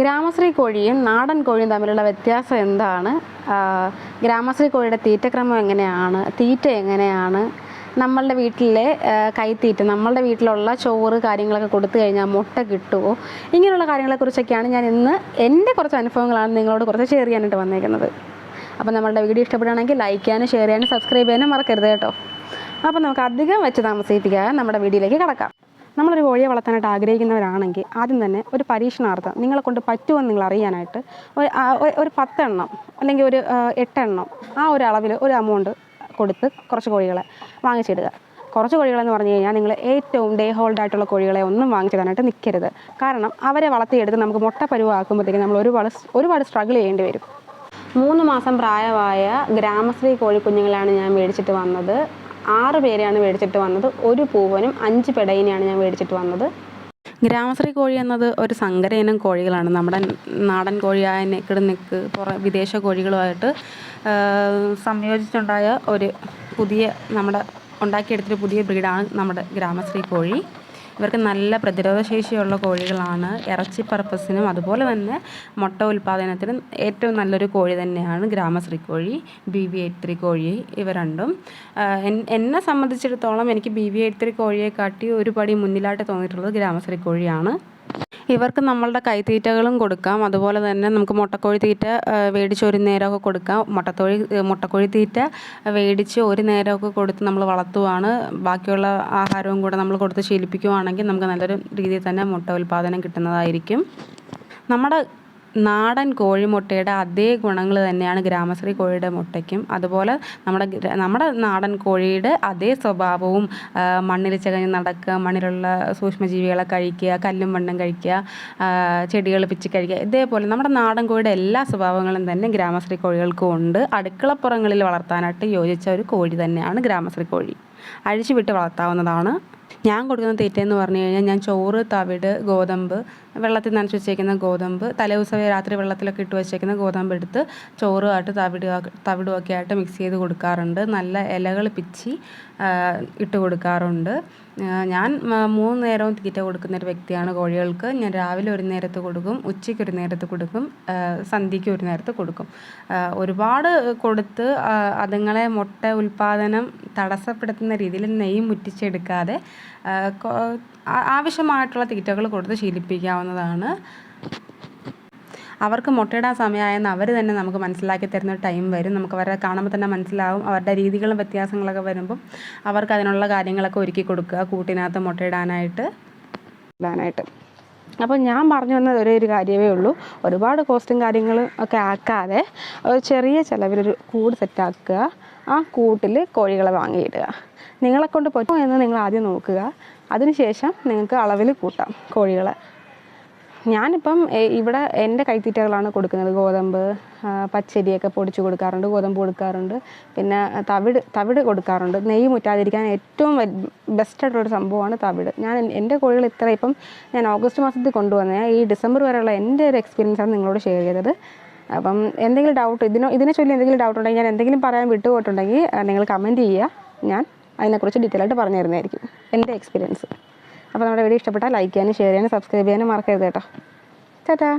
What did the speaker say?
ഗ്രാമശ്രീ കോഴിയും നാടൻ കോഴിയും തമ്മിലുള്ള വ്യത്യാസം എന്താണ്? ഗ്രാമശ്രീ കോഴിയുടെ തീറ്റക്രമം എങ്ങനെയാണ്? തീറ്റ എങ്ങനെയാണ്? നമ്മളുടെ വീട്ടിലെ കൈത്തീറ്റ നമ്മളുടെ വീട്ടിലുള്ള ചോറ് കാര്യങ്ങളൊക്കെ കൊടുത്തു കഴിഞ്ഞാൽ മുട്ട കിട്ടുമോ? ഇങ്ങനെയുള്ള കാര്യങ്ങളെക്കുറിച്ചൊക്കെയാണ് ഞാൻ ഇന്ന് എന്റെ കുറച്ച് അനുഭവങ്ങളാണ് നിങ്ങളോട് കുറച്ച് ഷെയർ ചെയ്യാനായിട്ട് വന്നേക്കുന്നത്. അപ്പോൾ നമ്മളുടെ വീഡിയോ ഇഷ്ടപ്പെടുകയാണെങ്കിൽ ലൈക്ക് ചെയ്യാനും ഷെയർ ചെയ്യാനും സബ്സ്ക്രൈബ് ചെയ്യാനും മറക്കരുത് കേട്ടോ. അപ്പോൾ നമുക്ക് അധികം വെച്ച് താമസിപ്പിക്കാതെ നമ്മുടെ വീഡിയോയിലേക്ക് കിടക്കാം. നമ്മളൊരു കോഴിയെ വളർത്താനായിട്ട് ആഗ്രഹിക്കുന്നവരാണെങ്കിൽ ആദ്യം തന്നെ ഒരു പരീക്ഷണാർത്ഥം നിങ്ങളെ കൊണ്ട് പറ്റുമെന്ന് നിങ്ങൾ അറിയാനായിട്ട് ഒരു പത്തെണ്ണം അല്ലെങ്കിൽ ഒരു എട്ടെണ്ണം ആ ഒരു അളവിൽ ഒരു എമൗണ്ട് കൊടുത്ത് കുറച്ച് കോഴികളെ വാങ്ങിച്ചിടുക. കുറച്ച് കോഴികളെന്ന് പറഞ്ഞു കഴിഞ്ഞാൽ നിങ്ങൾ ഏറ്റവും ഡേ ഹോൾഡ് ആയിട്ടുള്ള കോഴികളെ ഒന്നും വാങ്ങിച്ചിടാനായിട്ട് നിൽക്കരുത്. കാരണം അവരെ വളർത്തിയെടുത്ത് നമുക്ക് മുട്ട പരുവാക്കുമ്പോഴത്തേക്കും നമ്മൾ ഒരുപാട് ഒരുപാട് സ്ട്രഗിൾ ചെയ്യേണ്ടി വരും. മൂന്ന് മാസം പ്രായമായ ഗ്രാമശ്രീ കോഴിക്കുഞ്ഞുങ്ങളാണ് ഞാൻ മേടിച്ചിട്ട് വന്നത്. ആറ് പേരെയാണ് മേടിച്ചിട്ട് വന്നത്. ഒരു പൂവനും അഞ്ച് പെടയിനെയാണ് ഞാൻ മേടിച്ചിട്ട് വന്നത്. ഗ്രാമശ്രീ കോഴി എന്നത് ഒരു സങ്കര ഇനം കോഴികളാണ്. നമ്മുടെ നാടൻ കോഴിയായ നെക്കിട് നെക്ക് പുറ വിദേശ കോഴികളുമായിട്ട് സംയോജിച്ചുണ്ടായ ഒരു പുതിയ നമ്മുടെ ഉണ്ടാക്കിയെടുത്തൊരു പുതിയ ബ്രീഡാണ് നമ്മുടെ ഗ്രാമശ്രീ കോഴി. ഇവർക്ക് നല്ല പ്രതിരോധശേഷിയുള്ള കോഴികളാണ്. ഇറച്ചി പർപ്പസിനും അതുപോലെ തന്നെ മുട്ട ഉൽപ്പാദനത്തിനും ഏറ്റവും നല്ലൊരു കോഴി തന്നെയാണ് ഗ്രാമശ്രീ കോഴി ബി വി എയ്റ്റ് ത്രീ കോഴി ഇവ രണ്ടും. എന്നെ സംബന്ധിച്ചിടത്തോളം എനിക്ക് ബി വി എയ്റ്റ് ത്രീ കോഴിയെ കാട്ടി ഒരു പടി മുന്നിലായിട്ട് തോന്നിയിട്ടുള്ളത് ഗ്രാമശ്രീ കോഴിയാണ്. ഇവർക്ക് നമ്മളുടെ കൈത്തീറ്റകളും കൊടുക്കാം. അതുപോലെ തന്നെ നമുക്ക് മുട്ടക്കോഴി തീറ്റ വേടിച്ച് ഒരു നേരമൊക്കെ കൊടുക്കാം. മുട്ടത്തോഴി മുട്ടക്കോഴി തീറ്റ മേടിച്ച് ഒരു നേരമൊക്കെ കൊടുത്ത് നമ്മൾ വളർത്തുവാണ്. ബാക്കിയുള്ള ആഹാരവും കൂടെ നമ്മൾ കൊടുത്ത് ശീലിപ്പിക്കുവാണെങ്കിൽ നമുക്ക് നല്ലൊരു രീതിയിൽ തന്നെ മുട്ട ഉൽപ്പാദനം കിട്ടുന്നതായിരിക്കും. നമ്മുടെ നാടൻ കോഴിമുട്ടയുടെ അതേ ഗുണങ്ങൾ തന്നെയാണ് ഗ്രാമശ്രീ കോഴിയുടെ മുട്ടയ്ക്കും. അതുപോലെ നമ്മുടെ നമ്മുടെ നാടൻ കോഴിയുടെ അതേ സ്വഭാവവും മണ്ണിൽ ചകഞ്ഞ് നടക്കുക മണ്ണിലുള്ള സൂക്ഷ്മജീവികളെ കഴിക്കുക കല്ലും മണ്ണും കഴിക്കുക ചെടികൾ പിച്ച് കഴിക്കുക ഇതേപോലെ നമ്മുടെ നാടൻ കോഴിയുടെ എല്ലാ സ്വഭാവങ്ങളും തന്നെ ഗ്രാമശ്രീ കോഴികൾക്കും ഉണ്ട്. അടുക്കളപ്പുറങ്ങളിൽ വളർത്താനായിട്ട് യോജിച്ച ഒരു കോഴി തന്നെയാണ് ഗ്രാമശ്രീ കോഴി. അഴിച്ചു വിട്ട് വളർത്താവുന്നതാണ്. ഞാൻ കൊടുക്കുന്ന തീറ്റയെന്ന് പറഞ്ഞു കഴിഞ്ഞാൽ ഞാൻ ചോറ് തവിട് ഗോതമ്പ് വെള്ളത്തിൽ നനച്ച് വെച്ചേക്കുന്ന ഗോതമ്പ് തലേദിവസം രാത്രി വെള്ളത്തിലൊക്കെ ഇട്ട് വെച്ചേക്കുന്ന ഗോതമ്പ് എടുത്ത് ചോറുമായിട്ട് തവിട് തവിടും ഒക്കെ ആയിട്ട് മിക്സ് ചെയ്ത് കൊടുക്കാറുണ്ട്. നല്ല ഇലകൾ പിച്ചി ഇട്ട് കൊടുക്കാറുണ്ട്. ഞാൻ മൂന്ന് നേരവും തീറ്റ കൊടുക്കുന്ന ഒരു വ്യക്തിയാണ് കോഴികൾക്ക്. ഞാൻ രാവിലെ ഒരു നേരത്ത് കൊടുക്കും ഉച്ചയ്ക്ക് ഒരു നേരത്ത് കൊടുക്കും സന്ധ്യയ്ക്ക് ഒരു നേരത്ത് കൊടുക്കും. ഒരുപാട് കൊടുത്ത് അതുങ്ങളെ മുട്ട ഉൽപ്പാദനം തടസ്സപ്പെടുത്തുന്ന രീതിയിൽ നെയ്യ് മുറ്റിച്ചെടുക്കാതെ ആവശ്യമായിട്ടുള്ള തീറ്റകൾ കൊടുത്ത് ശീലിപ്പിക്കാവുന്നതാണ്. അവർക്ക് മുട്ടയിടാൻ സമയമായെന്ന് അവർ തന്നെ നമുക്ക് മനസ്സിലാക്കി തരുന്ന ടൈം വരും. നമുക്ക് അവരെ കാണുമ്പോൾ തന്നെ മനസ്സിലാവും. അവരുടെ രീതികളും വ്യത്യാസങ്ങളൊക്കെ വരുമ്പം അവർക്ക് അതിനുള്ള കാര്യങ്ങളൊക്കെ ഒരുക്കി കൊടുക്കുക കൂട്ടിനകത്ത് മുട്ടയിടാനായിട്ട്. ഇടാനായിട്ട്. അപ്പോൾ ഞാൻ പറഞ്ഞു വന്നത് ഒരേ ഒരു കാര്യമേ ഉള്ളൂ. ഒരുപാട് കോസ്റ്റും കാര്യങ്ങളും ഒക്കെ ആക്കാതെ ഒരു ചെറിയ ചിലവിലൊരു കൂട് സെറ്റാക്കുക ആ കൂട്ടിൽ കോഴികളെ വാങ്ങിയിടുക. നിങ്ങളെ കൊണ്ട് പറ്റുമോ എന്ന് നിങ്ങൾ ആദ്യം നോക്കുക. അതിനുശേഷം നിങ്ങൾക്ക് അളവിൽ കൂട്ടാം കോഴികളെ. ഞാനിപ്പം ഇവിടെ എന്റെ കൈത്തീറ്റകളാണ് കൊടുക്കുന്നത്. ഗോതമ്പ് പച്ചരിയൊക്കെ പൊടിച്ച് കൊടുക്കാറുണ്ട് ഗോതമ്പ് കൊടുക്കാറുണ്ട്. പിന്നെ തവിട് തവിട് കൊടുക്കാറുണ്ട്. നെയ്യ് മുറ്റാതിരിക്കാൻ ഏറ്റവും ബെസ്റ്റ് ആയിട്ടുള്ളൊരു സംഭവമാണ് തവിട്. ഞാൻ എന്റെ കോഴികൾ ഇത്ര ഇപ്പം ഞാൻ ഓഗസ്റ്റ് മാസത്തിൽ കൊണ്ടുവന്ന. ഈ ഡിസംബർ വരെയുള്ള എന്റെ ഒരു എക്സ്പീരിയൻസാണ് നിങ്ങളോട് ഷെയർ ചെയ്തത്. അപ്പം എന്തെങ്കിലും ഡൗട്ട് ഇതിനോ ഇതിനെ ചൊല്ലി എന്തെങ്കിലും ഡൗട്ട് ഉണ്ടെങ്കിൽ ഞാൻ എന്തെങ്കിലും പറയാൻ വിട്ടുപോയിട്ടുണ്ടെങ്കിൽ നിങ്ങൾ കമന്റ് ചെയ്യുക. ഞാൻ അതിനെക്കുറിച്ച് ഡീറ്റെയിൽ ആയിട്ട് പറഞ്ഞു തരുന്നതായിരിക്കും. എന്റെ എക്സ്പീരിയൻസ് അപ്പോൾ നമ്മുടെ വീഡിയോ ഇഷ്ടപ്പെട്ടാൽ ലൈക്ക് ചെയ്യാനും ഷെയർ ചെയ്യാനും സബ്സ്ക്രൈബ് ചെയ്യാനും മറക്കരുത് കേട്ടോ. ചേട്ടാ